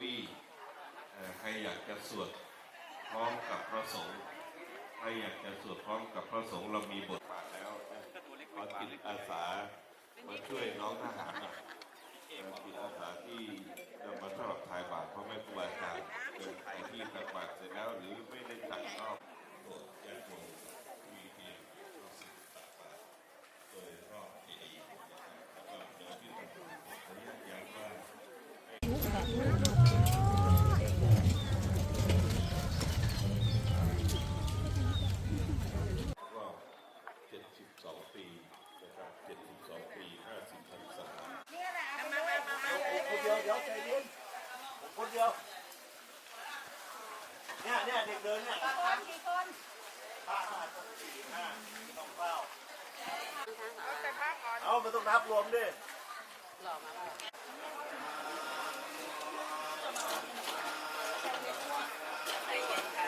ปี้ใครอยากจะสวดพร้อมกับพระสงฆ์ใครอยากจะสวดพร้อมกับพระสงฆ์เรามีบทบาทแล้วขอจิตอาสามาช่วยน้องทหารหน่อยจิตอาสาที่จะมาสำหรับทายบาทเพราะแม่ครูอาจารย์เดินไปที่ตักบาตรเสร็จแล้วหรือไม่ได้ตักก็โปรดญาติโยมมีเพียงรู้สึกตักบาตรโดยรอบเจดีย์นะครับแล้วก็เดินที่ตักบาตรขออนุญาตย้ำว่า รอบ72 ปีนะครับ72 ปี 50พรรษา คนเดียวเดี๋ยว ใจเย็นคนเดียว เนี่ยเนี่ยเด็กเดินเนี่ยห้าห้าสี่ห้าต้องเฝ้าเอามันต้องนับรวมดิคันติน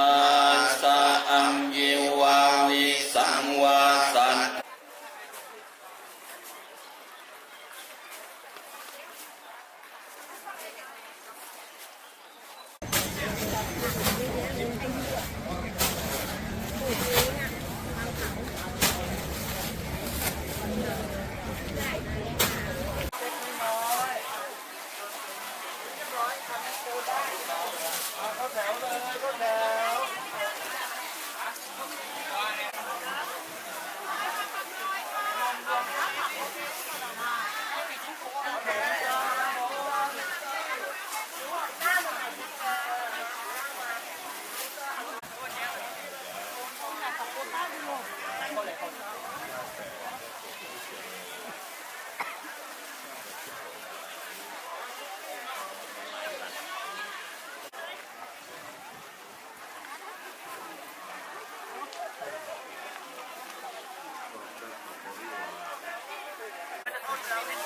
าสะอัมยิวาวิสังวาสัน เข้า แ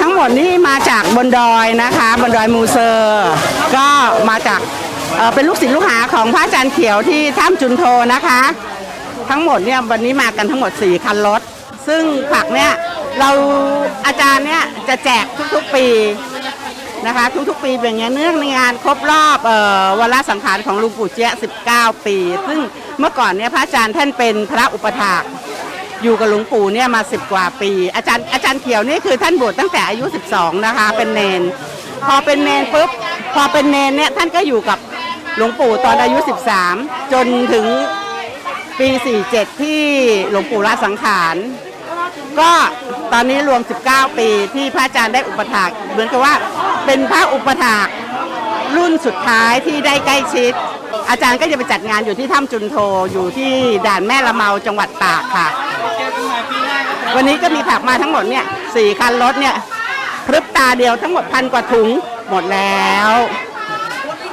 ทั้งหมดนี่มาจากบนดอยนะคะ บนดอยมูเซอร์ ก็มาจากเอ่อเป็นลูกศิษย์ลูกหาของพระอาจารย์เขียวที่ถ้ำจุนโทนะคะ ทั้งหมดเนี่ยวันนี้มากันทั้งหมด 4 คันรถ ซึ่งผักเนี่ยเราอาจารย์เนี่ยจะแจกทุกๆปี นะคะ ทุกๆ ปีเป็นอย่างเงี้ยเนื่องในงานครบรอบเอ่อวันละสังขารของลุงปู่เจี๊ยะ19 ปี ซึ่งเมื่อก่อนเนี่ยพระอาจารย์ท่านเป็นพระอุปถากอยู่กับหลวงปู่เนี่ยมาสิบกว่าปี อาจารย์อาจารย์เขียวนี่คือท่านบวชตั้งแต่อายุ 12 นะคะ เป็นเนน พอเป็นเนนปุ๊บพอเป็นเนนเนี่ยท่านก็อยู่กับหลวงปู่ตอนอายุ 13 จนถึงปี 47 ที่หลวงปู่ละสังขาร ก็ตอนนี้รวม 19 ปีที่พระอาจารย์ได้อุปถากเหมือนกับว่าเป็นพระอุปถากรุ่นสุดท้ายที่ได้ใกล้ชิด อาจารย์ก็จะไปจัดงานอยู่ที่ถ้ำจุนโทอยู่ที่ด่านแม่ละเมาจังหวัดตากค่ะ วันนี้ก็มีผักมาทั้งหมดเนี่ยสี่คันรถเนี่ยพรึบตาเดียวทั้งหมดพันกว่าถุงหมดแล้ว